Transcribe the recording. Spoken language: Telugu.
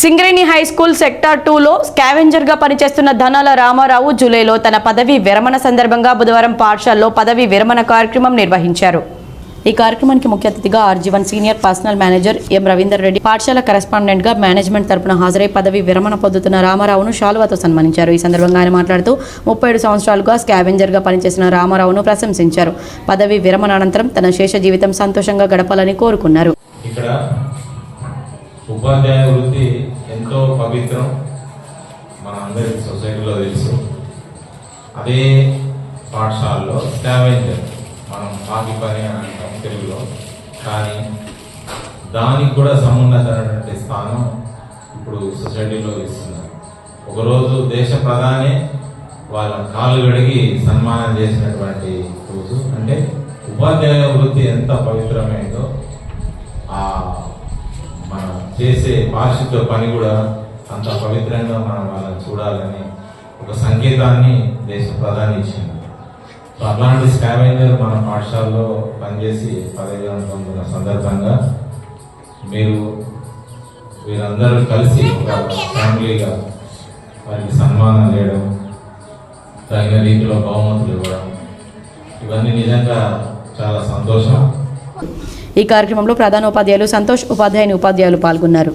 సింగరేణి హై స్కూల్ సెక్టార్ టూలో స్కావెంజర్గా పనిచేస్తున్న ధనాల రామారావు జూలైలో తన పదవి విరమణ సందర్భంగా బుధవారం పాఠశాలలో పదవి విరమణ కార్యక్రమం నిర్వహించారు. ఈ కార్యక్రమానికి ముఖ్య అతిథిగా RG one senior personnel manager M Ravinder Reddy పాఠశాల కరెస్పాండెంట్గా మేనేజ్మెంట్ తరపున హాజరై పదవి విరమణ పొందుతున్న రామారావును శాలువాతో సన్మానించారు. ఈ సందర్భంగా ఆయన మాట్లాడుతూ ముప్పై ఏడు సంవత్సరాలుగా స్కావెంజర్గా పనిచేసిన రామారావును ప్రశంసించారు. పదవి విరమణ అనంతరం తన శేష జీవితం సంతోషంగా గడపాలని కోరుకున్నారు. ఇక్కడ ఉపాధ్యాయ వృత్తి ఎంతో పవిత్రం. మన అందరి సొసైటీలో తెలుసు. అదే పాఠశాలలో స్కావెంజర్ మనం పాకి పని అని అంటాం తెలుగులో. కానీ దానికి కూడా సమున్నతమైనటువంటి స్థానం ఇప్పుడు సొసైటీలో ఇస్తున్నారు. ఒకరోజు దేశ ప్రధాని వాళ్ళ కాళ్ళు గడిగి సన్మానం చేసినటువంటి రోజు. అంటే ఉపాధ్యాయ వృత్తి ఎంత పవిత్రమైందో ఆ చేసే పారిశుద్ధ పని కూడా అంత పవిత్రంగా మనం వాళ్ళని చూడాలని ఒక సంకేతాన్ని దేశ ప్రధాని ఇచ్చింది. సో అట్లాంటి స్కావెంజర్ మన పాఠశాలలో పనిచేసి పదవి పొందిన సందర్భంగా మీరు వీరందరూ కలిసి ఒక ఫ్యామిలీగా వారికి సన్మానం చేయడం తగిన రీతిలో బహుమతులు ఇవ్వడం ఇవన్నీ నిజంగా చాలా సంతోషం. ఈ కార్యక్రమంలో ప్రధాన ఉపాధ్యాయులు సంతోష్ ఉపాధ్యాయుని ఉపాధ్యాయులు పాల్గొన్నారు.